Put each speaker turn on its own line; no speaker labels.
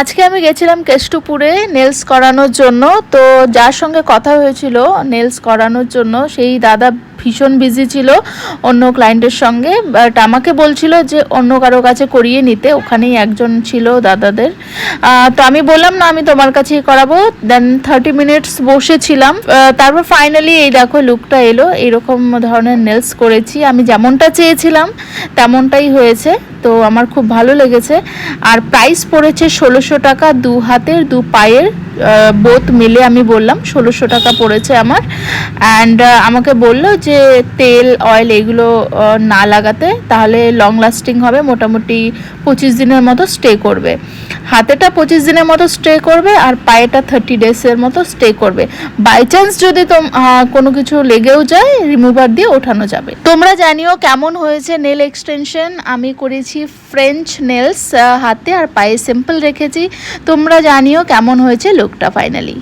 আজকে আমি গেছিলাম কেষ্টপুরে নেলস করানোর জন্য। তো যার সঙ্গে কথা হয়েছিল নেলস করানোর জন্য, সেই দাদা ভীষণ বিজি ছিল। অন্য ক্লায়েন্টের সঙ্গে। বাট আমাকে বলছিল যে, অন্য কারও কাছে করিয়ে নিতে। ওখানেই একজন ছিল দাদাদের। তো আমি বললাম, না, আমি তোমার কাছেই করাবো। দেন থার্টি মিনিটস বসেছিলাম তারপর ফাইনালি এই দেখো লুকটা এলো। এরকম ধরনের নেলস করেছি। আমি যেমনটা চেয়েছিলাম, তেমনটাই হয়েছে। তো আমার খুব ভালো লেগেছে। আর প্রাইস পড়েছে ষোলোশো টাকা দু হাতের, দু পায়ের। বোথ মিলে আমি বললাম, ষোলোশো টাকা পড়েছে আমার। অ্যান্ড আমাকে বলল যে তেল অয়েল এগুলো না লাগাতে, তাহলে লং লাস্টিং হবে, মোটামুটি পঁচিশ দিনের মতো স্টে করবে। হাতেটা পঁচিশ দিনের মতো স্টে করবে আর পায়েটা থার্টি ডেজের মতো স্টে করবে। বাই চান্স যদি কোনো কিছু লেগেও যায় রিমুভার দিয়ে ওঠানো যাবে। তোমরা জানিও কেমন হয়েছে নেল এক্সটেনশন আমি করেছি ফ্রেঞ্চ নেলস হাতে আর পায়ে সিম্পল রেখেছি। তোমরা জানিও কেমন হয়েছে লুকটা ফাইনালি